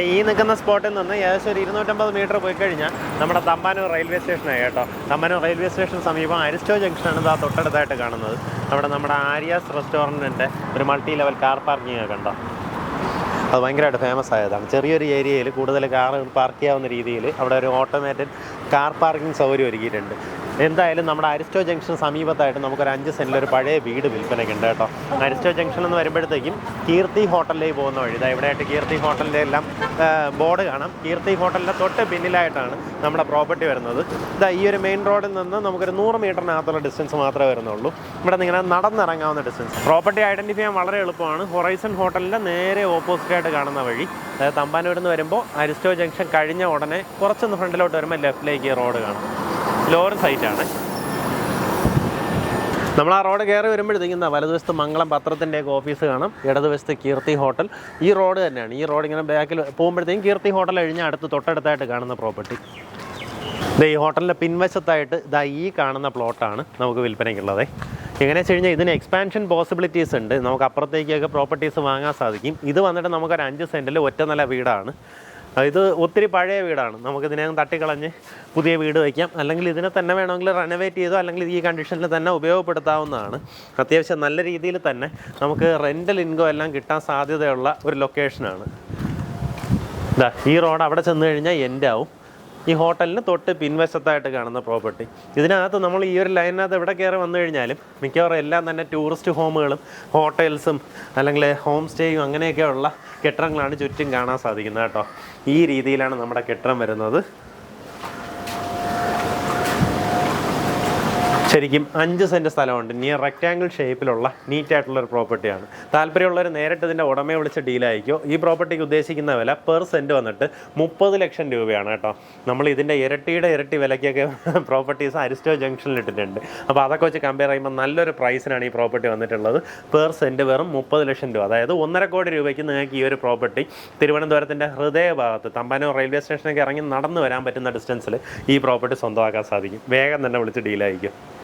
ഈ നിൽക്കുന്ന സ്പോട്ടിൽ നിന്ന് ഏകദേശം ഒരു ഇരുന്നൂറ്റമ്പത് മീറ്റർ പോയി കഴിഞ്ഞാൽ നമ്മുടെ തമ്പാനൂർ റെയിൽവേ സ്റ്റേഷനായി കേട്ടോ. തമ്പാനൂർ റെയിൽവേ സ്റ്റേഷന് സമീപം അരിസ്റ്റോ ജംഗ്ഷനാണ് ഇതാ തൊട്ടടുത്തായിട്ട് കാണുന്നത്. അവിടെ നമ്മുടെ ആര്യാസ് റെസ്റ്റോറന്റിന്റെ ഒരു മൾട്ടി ലെവൽ കാർ പാർക്കിംഗ് ഒക്കെ ഉണ്ടോ അത് ഭയങ്കരമായിട്ട് ഫേമസ് ആയതാണ്. ചെറിയൊരു ഏരിയയിൽ കൂടുതൽ കാർ പാർക്ക് ചെയ്യാവുന്ന രീതിയിൽ അവിടെ ഒരു ഓട്ടോമാറ്റിക് കാർ പാർക്കിംഗ് സൗകര്യം ഒരുക്കിയിട്ടുണ്ട്. എന്തായാലും നമ്മുടെ അരിസ്റ്റോ ജംഗ്ഷൻ സമീപത്തായിട്ട് നമുക്കൊരു അഞ്ച് സെന്റിൽ ഒരു പഴയ വീട് വിൽപ്പനയ്ക്ക് ഉണ്ട് കേട്ടോ. അരിസ്റ്റോ ജംഗ്ഷൻ എന്ന് വരുമ്പോഴത്തേക്കും കീർത്തി ഹോട്ടലിലേക്ക് പോകുന്ന വഴി. ഇതാ ഇവിടെയായിട്ട് കീർത്തി ഹോട്ടലിന്റെ എല്ലാം ബോർഡ് കാണാം. കീർത്തി ഹോട്ടലിന്റെ തൊട്ട് പിന്നിലായിട്ടാണ് നമ്മുടെ പ്രോപ്പർട്ടി വരുന്നത്. ഇതാ ഈ ഒരു മെയിൻ റോഡിൽ നിന്ന് നമുക്കൊരു നൂറ് മീറ്ററിനകത്തുള്ള ഡിസ്റ്റൻസ് മാത്രമേ വരുന്നുള്ളൂ. ഇവിടെ നിന്ന് ഇങ്ങനെ നടന്നിറങ്ങാവുന്ന ഡിസ്റ്റൻസ്. പ്രോപ്പർട്ടി ഐഡന്റിഫൈ ചെയ്യാൻ വളരെ എളുപ്പമാണ്. ഹൊറൈസൺ ഹോട്ടലിന്റെ നേരെ ഓപ്പോസിറ്റായിട്ട് കാണുന്ന വഴി. അതായത് തമ്പാനൂരിൽ നിന്ന് വരുമ്പോൾ അരിസ്റ്റോ ജംഗ്ഷൻ കഴിഞ്ഞ ഉടനെ കുറച്ചൊന്ന് ഫ്രണ്ടിലോട്ട് വരുമ്പോൾ ലെഫ്റ്റിലേക്ക് റോഡ് കാണാം. ലോവർ സൈറ്റാണ് നമ്മൾ ആ റോഡ് കയറി വരുമ്പോഴത്തേക്കും വലതുവശത്ത് മംഗളം പത്രത്തിന്റെയൊക്കെ ഓഫീസ് കാണും ഇടതുവശത്ത് കീർത്തി ഹോട്ടൽ ഈ റോഡ് തന്നെയാണ്. ഈ റോഡ് ഇങ്ങനെ ബാക്കിൽ പോകുമ്പോഴത്തേക്കും കീർത്തി ഹോട്ടൽ കഴിഞ്ഞാൽ അടുത്ത് തൊട്ടടുത്തായിട്ട് കാണുന്ന പ്രോപ്പർട്ടി ഇത് ഈ ഹോട്ടലിന്റെ പിൻവശത്തായിട്ട് ഇതാ ഈ കാണുന്ന പ്ലോട്ടാണ് നമുക്ക് വിൽപ്പനയ്ക്കുള്ളത്. എങ്ങനെ വെച്ച് കഴിഞ്ഞാൽ ഇതിന് എക്സ്പാൻഷൻ പോസിബിലിറ്റീസ് ഉണ്ട്. നമുക്ക് അപ്പുറത്തേക്കൊക്കെ പ്രോപ്പർട്ടീസ് വാങ്ങാൻ സാധിക്കും. ഇത് വന്നിട്ട് നമുക്കൊരു അഞ്ച് സെന്റിൽ ഒറ്റ നില വീടാണ്. ഇത് ഒത്തിരി പഴയ വീടാണ്. നമുക്കിതിനെ ഇതിനകം തട്ടിക്കളഞ്ഞ് പുതിയ വീട് വയ്ക്കാം. അല്ലെങ്കിൽ ഇതിനെ തന്നെ വേണമെങ്കിൽ റെനോവേറ്റ് ചെയ്തോ അല്ലെങ്കിൽ ഈ കണ്ടീഷനിൽ തന്നെ ഉപയോഗപ്പെടുത്താവുന്നതാണ്. അത്യാവശ്യം നല്ല രീതിയിൽ തന്നെ നമുക്ക് റെന്റൽ ഇൻകോ എല്ലാം കിട്ടാൻ സാധ്യതയുള്ള ഒരു ലൊക്കേഷനാണ് ഈ റോഡ് അവിടെ ചെന്ന് കഴിഞ്ഞാൽ എന്റെ ആവും. ഈ ഹോട്ടലിന് തൊട്ട് പിൻവശത്തായിട്ട് കാണുന്ന പ്രോപ്പർട്ടി. ഇതിനകത്ത് നമ്മൾ ഈ ഒരു ലൈനിനകത്ത് എവിടെ കയറി വന്നു കഴിഞ്ഞാലും മിക്കവാറും എല്ലാം തന്നെ ടൂറിസ്റ്റ് ഹോമുകളും ഹോട്ടൽസും അല്ലെങ്കിൽ ഹോം സ്റ്റേയും അങ്ങനെയൊക്കെയുള്ള കെട്ടിടങ്ങളാണ് ചുറ്റും കാണാൻ സാധിക്കുന്നത് കേട്ടോ. ഈ രീതിയിലാണ് നമ്മുടെ കെട്ടിടം വരുന്നത്. ശരിക്കും അഞ്ച് സെന്റ് സ്ഥലമുണ്ട്. നിയർ റെക്റ്റാങ്കിൾ ഷേപ്പിലുള്ള നീറ്റ് ആയിട്ടുള്ള ഒരു പ്രോപ്പർട്ടിയാണ് താല്പര്യമുള്ളവർ നേരിട്ട് ഇതിന്റെ ഉടമയെ വിളിച്ച് ഡീലായിരിക്കും ഈ പ്രോപ്പർട്ടിക്ക് ഉദ്ദേശിക്കുന്ന വില പെർ സെന്റ് വന്നിട്ട് മുപ്പത് ലക്ഷം രൂപയാണ് കേട്ടോ. നമ്മൾ ഇതിന്റെ ഇരട്ടിയുടെ ഇരട്ടി വിലയ്ക്കൊക്കെ പ്രോപ്പർട്ടീസ് അരിസ്റ്റോ ജംഗ്ഷനിൽ ഇട്ടിട്ടുണ്ട്. അപ്പോൾ അതൊക്കെ വെച്ച് കമ്പയർ ചെയ്യുമ്പോൾ നല്ലൊരു പ്രൈസിനാണ് ഈ പ്രോപ്പർട്ടി വന്നിട്ടുള്ളത്. പെർ സെന്റ് വെറും മുപ്പത് ലക്ഷം രൂപ. അതായത് ഒന്നര കോടി രൂപയ്ക്ക് നിങ്ങൾക്ക് ഈ ഒരു പ്രോപ്പർട്ടി തിരുവനന്തപുരത്തിന്റെ ഹൃദയഭാഗത്ത് തമ്പാനൂർ റെയിൽവേ സ്റ്റേഷനൊക്കെ ഇറങ്ങി നടന്നു വരാൻ പറ്റുന്ന ഡിസ്റ്റൻസിൽ ഈ പ്രോപ്പർട്ടി സ്വന്തമാക്കാൻ സാധിക്കും. വേഗം തന്നെ വിളിച്ച് ഡീലായിരിക്കും